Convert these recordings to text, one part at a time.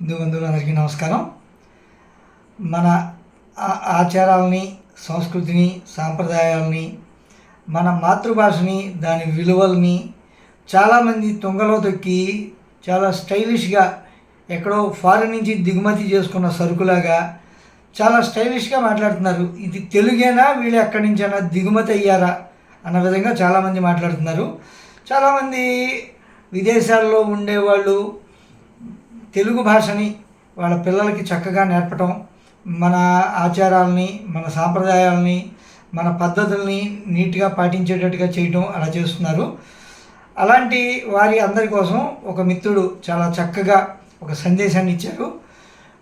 హిందూ బంధువులందరికీ నమస్కారం. మన ఆ- ఆచారాలని సంస్కృతిని సాంప్రదాయాలని మన మాతృభాషని దాని విలువల్ని చాలామంది తుంగలో తొక్కి చాలా స్టైలిష్గా ఎక్కడో ఫారిన్ నుంచి దిగుమతి చేసుకున్న సరుకులాగా చాలా స్టైలిష్గా మాట్లాడుతున్నారు. ఇది తెలుగేనా వీళ్ళు ఎక్కడి నుంచైనా దిగుమతి అయ్యారా అన్న విధంగా చాలామంది మాట్లాడుతున్నారు. చాలామంది విదేశాల్లో ఉండేవాళ్ళు తెలుగు భాషని వాళ్ళ పిల్లలకి చక్కగా నేర్పటం మన ఆచారాలని మన సాంప్రదాయాలని మన పద్ధతుల్ని నీట్గా పాటించేటట్టుగా చేయటం అలా చేస్తున్నారు. అలాంటి వారి అందరి కోసం ఒక మిత్రుడు చాలా చక్కగా ఒక సందేశాన్ని ఇచ్చారు.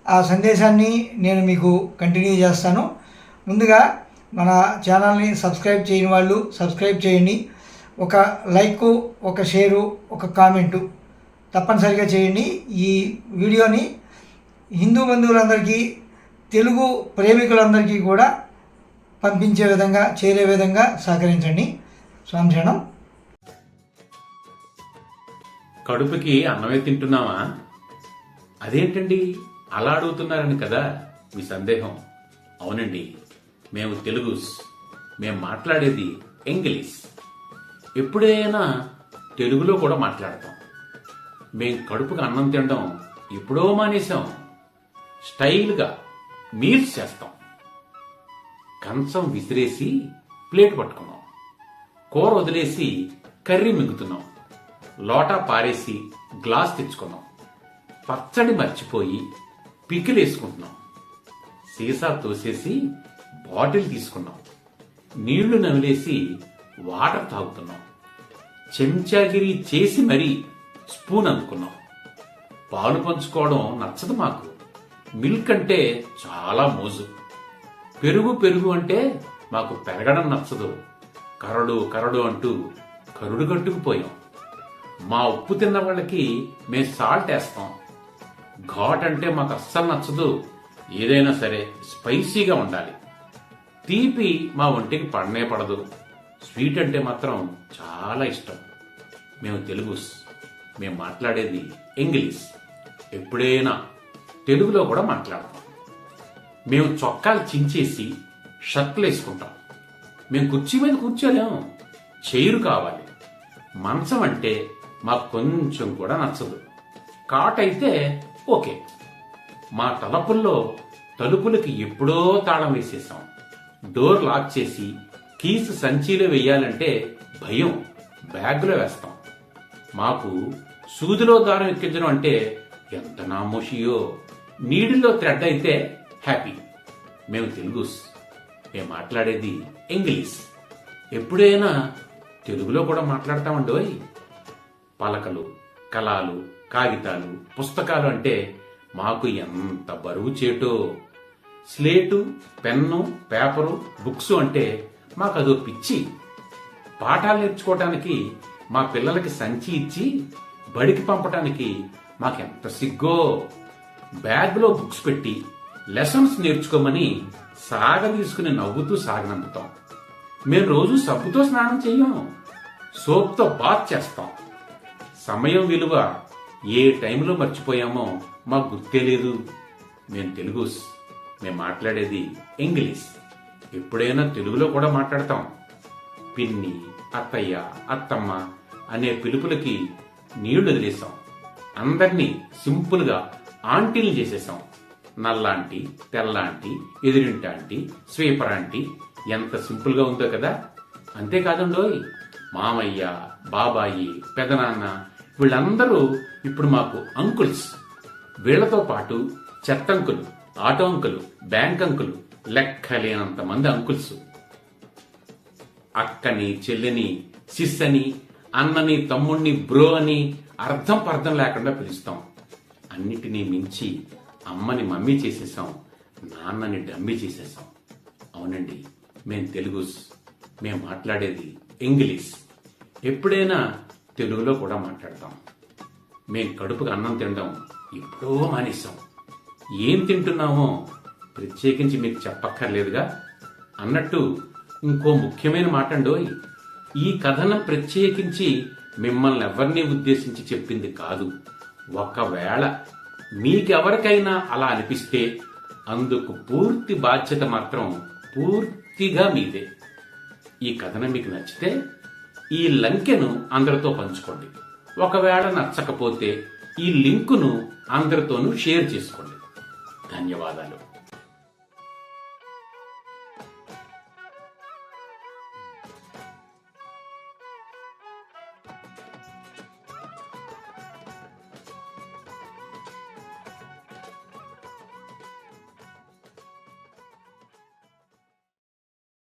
ఆ సందేశాన్ని నేను మీకు కంటిన్యూ చేస్తాను. ముందుగా మన ఛానల్ని సబ్స్క్రైబ్ చేయని వాళ్ళు సబ్స్క్రైబ్ చేయండి. ఒక లైక్ ఒక షేరు ఒక కామెంటు. తప్పనిసరిగా చేయండి. ఈ వీడియోని హిందూ బంధువులందరికీ తెలుగు ప్రేమికులందరికీ కూడా పంపించే విధంగా చేరే విధంగా సహకరించండి. స్వామిశరణం కడుపుకి అన్నమే తింటున్నామా అదేంటండి? అలా అడుగుతున్నారని కదా మీ సందేహం. అవునండి మేము తెలుగుస్. మేము మాట్లాడేది ఇంగ్లీష్. ఎప్పుడైనా తెలుగులో కూడా మాట్లాడతాం. మేం కడుపుకి అన్నం తినడం ఎప్పుడో మానేశాం. స్టైల్గా మీల్స్ చేస్తాం. కంచం విసిరేసి ప్లేట్ పట్టుకున్నాం. కూర వదిలేసి కర్రీ మింగుతున్నాం. లోటా పారేసి గ్లాస్ తెచ్చుకున్నాం. పచ్చడి మర్చిపోయి పికిలేసుకుంటున్నాం సీసా తోసేసి బాటిల్ తీసుకున్నాం. నీళ్ళు నమిలేసి వాటర్ తాగుతున్నాం. చెంచాగిరి చేసి మరీ స్పూన్ అందుకున్నాం పాలు పంచుకోవడం నచ్చదు మాకు. మిల్క్ అంటే చాలా మోజు. పెరుగు పెరుగు అంటే మాకు పెరగడం నచ్చదు. కరడు కరడు అంటూ కరుడు కట్టుకుపోయాం. మా ఉప్పు తిన్న వాళ్ళకి మేము సాల్ట్ వేస్తాం. ఘాట్ అంటే మాకు అస్సలు నచ్చదు. ఏదైనా సరే స్పైసీగా ఉండాలి. తీపి మా ఒంటికి పడనే పడదు. స్వీట్ అంటే మాత్రం చాలా ఇష్టం. మేము తెలుగు మేము మాట్లాడేది ఇంగ్లీష్. ఎప్పుడైనా తెలుగులో కూడా మాట్లాడతాం. మేము చొక్కాలు చించేసి షర్ట్లు వేసుకుంటాం. మేము కుర్చీ మీద కూర్చోలేము. చైరు కావాలి. మంచం అంటే మాకు కొంచెం కూడా నచ్చదు. కాట్ అయితే ఓకే. మా తలపుల్లో తలుపులకి ఎప్పుడో తాళం వేసేసాం. డోర్ లాక్ చేసి కీస్ సంచిలో వెయ్యాలంటే భయం. బ్యాగ్లో వేస్తాం. మాకు సూదిలో దారం ఎక్కించడం అంటే ఎంత నామోషియో. నీడిలో థ్రెడ్ అయితే హ్యాపీ. మేము తెలుగుస్ మేము మాట్లాడేది ఇంగ్లీష్. ఎప్పుడైనా తెలుగులో కూడా మాట్లాడతామండోయ్ పలకలు కళాలు కాగితాలు పుస్తకాలు అంటే మాకు ఎంత బరువు చేటో. స్లేటు పెన్ను పేపరు బుక్స్ అంటే మాకు అదో పిచ్చి. పాఠాలు నేర్చుకోవటానికి మా పిల్లలకి సంచి ఇచ్చి బడికి పంపటానికి మాకెంత సిగ్గో. బ్యాగ్లో బుక్స్ పెట్టి లెసన్స్ నేర్చుకోమని సాగ తీసుకుని నవ్వుతూ సాగనంపుతాం మేము రోజు సబ్బుతో స్నానం చెయ్యం సోప్తో బాత్ చేస్తాం. సమయం విలువ ఏ టైంలో మర్చిపోయామో మాకు గుర్తే లేదు. మేము తెలుగుస్ మేము మాట్లాడేది ఇంగ్లీష్. ఎప్పుడైనా తెలుగులో కూడా మాట్లాడతాం. పిన్ని అత్తయ్య అత్తమ్మ అనే పిలుపులకి నీళ్ళు వదిలేసాం అందరినీ సింపుల్గా ఆంటీలు చేసేసాం నల్లాంటి తెల్లాంటి ఎదురింటాంటి స్వీపర్ ఆంటీ ఎంత సింపుల్గా ఉందో కదా! అంతేకాదండోయ్ మామయ్య బాబాయి పెదనాన్న వీళ్ళందరూ ఇప్పుడు మాకు అంకుల్స్. వీళ్ళతో పాటు చెత్తంకులు ఆటో అంకులు బ్యాంక్ అంకులు లెక్కలేనంత మంది అంకుల్స్. అక్కని చెల్లిని సిస్ అని అన్నని తమ్ముణ్ణి బ్రో అని అర్థం పర్థం లేకుండా పిలుస్తాం. అన్నిటినీ మించి అమ్మని మమ్మీ చేసేసాం నాన్నని డమ్మీ చేసేసాం అవునండి మేం తెలుగుస్ మేం మాట్లాడేది ఇంగ్లీష్. ఎప్పుడైనా తెలుగులో కూడా మాట్లాడతాం. మేం కడుపుకు అన్నం తినడం ఎప్పుడో మానేశాం. ఏం తింటున్నామో ప్రత్యేకించి మీకు చెప్పక్కర్లేదుగా. అన్నట్టు ఇంకో ముఖ్యమైన మాట అండోయ్ ఈ కథన ప్రత్యేకించి మిమ్మల్ని ఎవరిని ఉద్దేశించి చెప్పింది కాదు. ఒకవేళ మీకెవరికైనా అలా అనిపిస్తే అందుకు పూర్తి బాధ్యత మాత్రం పూర్తిగా మీదే. ఈ కథనం మీకు నచ్చితే ఈ లంకెను అందరితో పంచుకోండి. ఒకవేళ నచ్చకపోతే ఈ లింకును అందరితోనూ షేర్ చేసుకోండి. ధన్యవాదాలు.